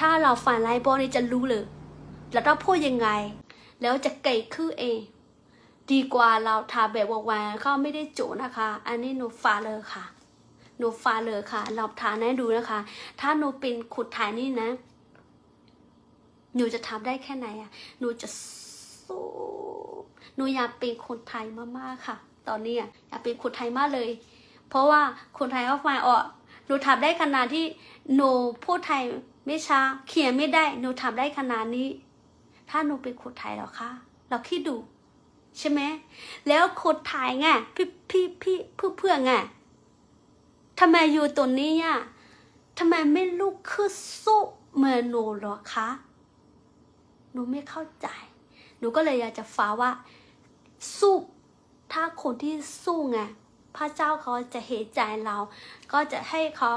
ถ้าเราฝันร้ายบอนี่จะรู้เลยเราต้องพูดยังไง แล้วจะเก่งขึ้นเอง ดีกว่าเราทาแบบวางๆเขาไม่ได้โจนะคะ อันนี้หนูฝาเลยค่ะ หนูฝาเลยค่ะ เราทาแนให้ดูนะคะ ถ้าหนูเป็นขุดถ่ายนี่นะ หนูจะทำได้แค่ไหนอะหนูจะสู้หนูอยากเป็นคนไทยมากๆค่ะ ตอนนี้อยากเป็นคนไทยมากเลย เพราะว่าคนไทยก็ฟังออก นูทำได้ขนาดที่หนูพูดไทยไม่ช้าเขียนไม่ได้หนูทำได้ขนาดนี้ ถ้าหนูเป็นคนไทยหรอคะเราคิดดู ใช่ไหมแล้วคนไทยไงพี่พี่พี่เพื่อเพื่อไงทำไมอยู่ตรงนี้อะทำไมไม่ลุกขึ้นสู้เมือนหนูหรอคะ หนูไม่เข้าใจ หนูก็เลยอยากจะฟ้าว่าสู้ถ้าคนที่สู้ไง พระเจ้าเขาจะเห็นใจเรา ก็จะให้เขา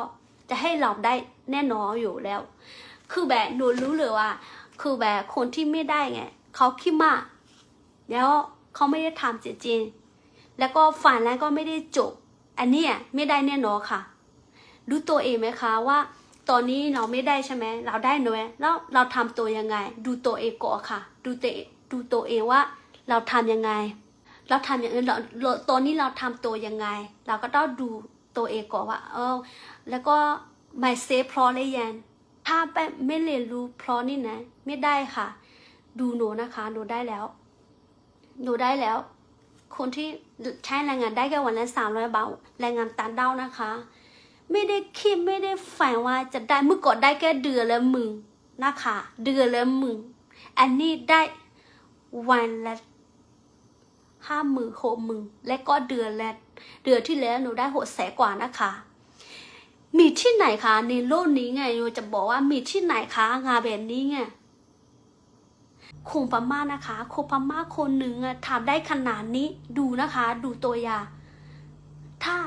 จะให้เราได้แน่นอนอยู่แล้ว คือแบบหนูรู้เลยว่า คือแบบคนที่ไม่ได้ไงเขาคิดมาก แล้วเขาไม่ได้ทำจริงๆแล้วก็ฝันแล้วก็ไม่ได้จบ อันนี้ไม่ได้แน่นอนค่ะ รู้ตัวเองไหมคะว่า ตอนนี้เราไม่ได้ใช่ไหมเราได้น้อยแล้วเราทำตัวยังไง ดูตัวเองก่อนค่ะ ดูตัวดูตัวเองว่า เราทำยังไง เราทำอย่างอื่นเราเราตอนนี้เราทำตัวยังไง เราก็ต้องดูตัวเองก่อนว่าเออแล้วก็ไม่เซฟพร้อมเลยยังถ้าไปไม่เรียนรู้พราะนี่นะ ไม่ได้ค่ะ ดูหนูนะคะหนูได้แล้ว หนูได้แล้ว คนที่ใช้แรงงานได้แค่วันละสามร้อยบาทแรงงานต่างด้านะคะ ไม่ได้คิดไม่ได้ฝันว่าจะได้เมื่อก่อนได้แค่เดือนละหมื่นนะคะ เดือนละหมื่นอันนี้ได้วันละ ห้าหมื่นหกหมื่นและก็เดือนละเดือนที่แล้วหนูได้หกแสนกว่านะคะ มีที่ไหนคะในโลกนี้ไงโยจะบอกว่ามีที่ไหนคะงานแบบนี้ไงคงพม่านะคะคงพม่าคนหนึ่งอะทำได้ขนาดนี้ดูนะคะ ดูตัวอย่างถ้า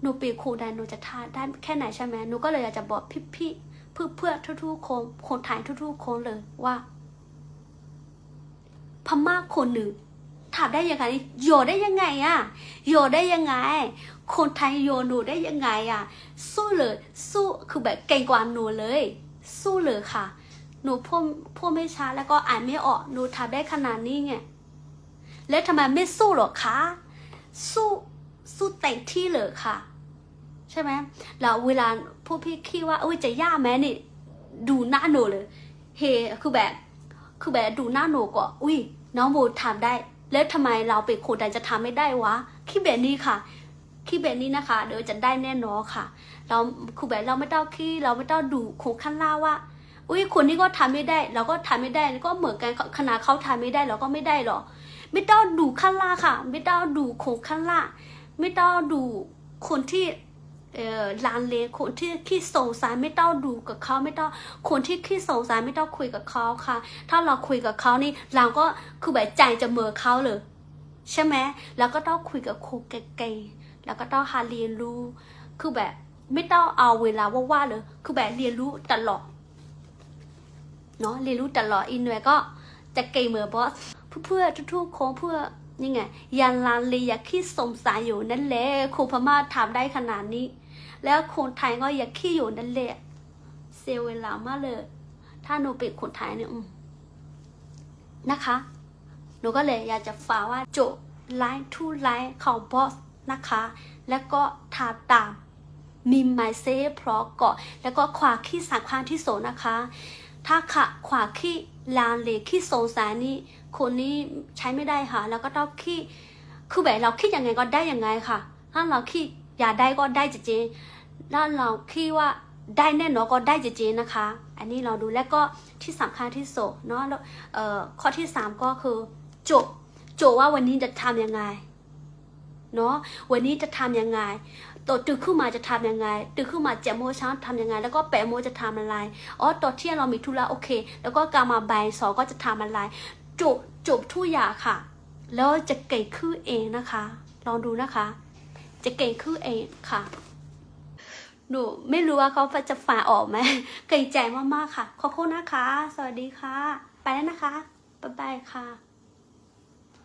หนูปีครูได้หนูจะทาได้แค่ไหนใช่ไหมหนูก็เลยอยากจะบอกพี่พี่ๆเพื่อเพื่อทุกๆคนคนไทยทุกๆคนเลยว่า พม่าคนหนึ่ง ถามได้ยังไงโยได้ยังไงอะโยได้ยังไง คนไทยโยหนูได้ยังไงอะสู้เลย สู้คือแบบเก่งกว่าหนูเลย สู้เลยค่ะ หนูพูดพูดไม่ช้าแล้วก็อ่านไม่ออกหนูทำได้ขนาดนี้ไงแล้วทำไมไม่สู้หรอคะสู้สู้เต็มที่เลยค่ะ ใช่ไหมแล้วเวลาพวกพี่คิดว่าเอ้ยจะยากไหมนี่ดูหน้าหนูเลยเฮคือแบบ คือแบบดูหน้าหนูก็อุ้ยน้องโบทำได้ แล้วทำไมเราเป็นคนใดจะทำไม่ได้วะคิดแบบนี้ค่ะคิดแบบนี้นะคะ เดี๋ยวจะได้แน่นอนค่ะ เราคือแบบเราไม่ต้องคิดเราไม่ต้องดูโคขั้นล่าว่าอุ้ยคนนี้ก็ทำไม่ได้ เราก็ทำไม่ได้ก็เหมือนกันขนาดเขาทำไม่ได้เราก็ไม่ได้หรอกไม่ต้องดูขั้นล่าค่ะ ไม่ต้องดูโคขั้นล่าไม่ต้องดูคนที่ เออลานเลคนที่ขี้สงสัยไม่ต้องดูกับเขาไม่ต้องคนที่ขี้สงสัยไม่ต้องคุยกับเขาค่ะ ถ้าเราคุยกับเขานี่เราก็คือแบบใจจะเมือเขาเลยใช่ไหมแล้วก็ต้องคุยกับครูเก่งๆแล้วก็ต้องหาเรียนรู้ คือแบบไม่ต้องเอาเวลาว่างๆเลย คือแบบเรียนรู้ตลอดเนาะเรียนรู้ตลอดอินเนยก็จะเก่งเหมือนบอสเพื่อทุกๆคนเพื่อ นี่ไงยันลานลยอยากขี้สงสัยอยู่นั่นแหละครูพม่าทำได้ขนาดนี้ แล้วคนไทยก็อยากขี้อยู่นั่นแหละเสียเวลามากเลย ถ้าหนูเป็นคนไทยเนี่ยนะคะ หนูก็เลยอยากจะฝากว่าโจไลน์ทูไลน์ของบอสนะคะ แล้วก็ทาตามมีไมเซ่เพราะเกาะแล้วก็ขวาขี้สำคัญที่สุดนะคะ ถ้าขะขวาขี้ลานเลขี้สงสัยนี่คนนี้ใช้ไม่ได้ค่ะ แล้วก็ต้องขี้คือแบบเราคิดยังไงก็ได้ยังไงค่ะ ถ้าเราคิดอยากได้ก็ได้จริงๆแล้วเราคิดว่าได้แน่นอนก็ได้จริงๆนะคะ อันนี้เราดูแล้วก็ที่สำคัญที่สุดเนาะแล้วเอ่อข้อที่สามก็คือจบจบว่าวันนี้จะทำยังไง เนาะวันนี้จะทำยังไงตื่นขึ้นมาจะทำยังไงตื่นขึ้นมาเจ็ดโมงเช้าทำยังไง แล้วก็แปดโมงจะทำอะไรอ๋อตอนเที่ยงเรามีธุระโอเค แล้วก็กามาบ่ายสองก็จะทำอะไร จบจบทุกอย่างค่ะ แล้วจะเก่งขึ้นเองนะคะ ลองดูนะคะ จะเก่งขึ้นเองค่ะหนูไม่รู้ว่าเขาจะฝ่าออกไหมเกรงใจมากๆค่ะ ขอบคุณนะคะ สวัสดีค่ะ ไปแล้วนะคะบ๊ายบายค่ะ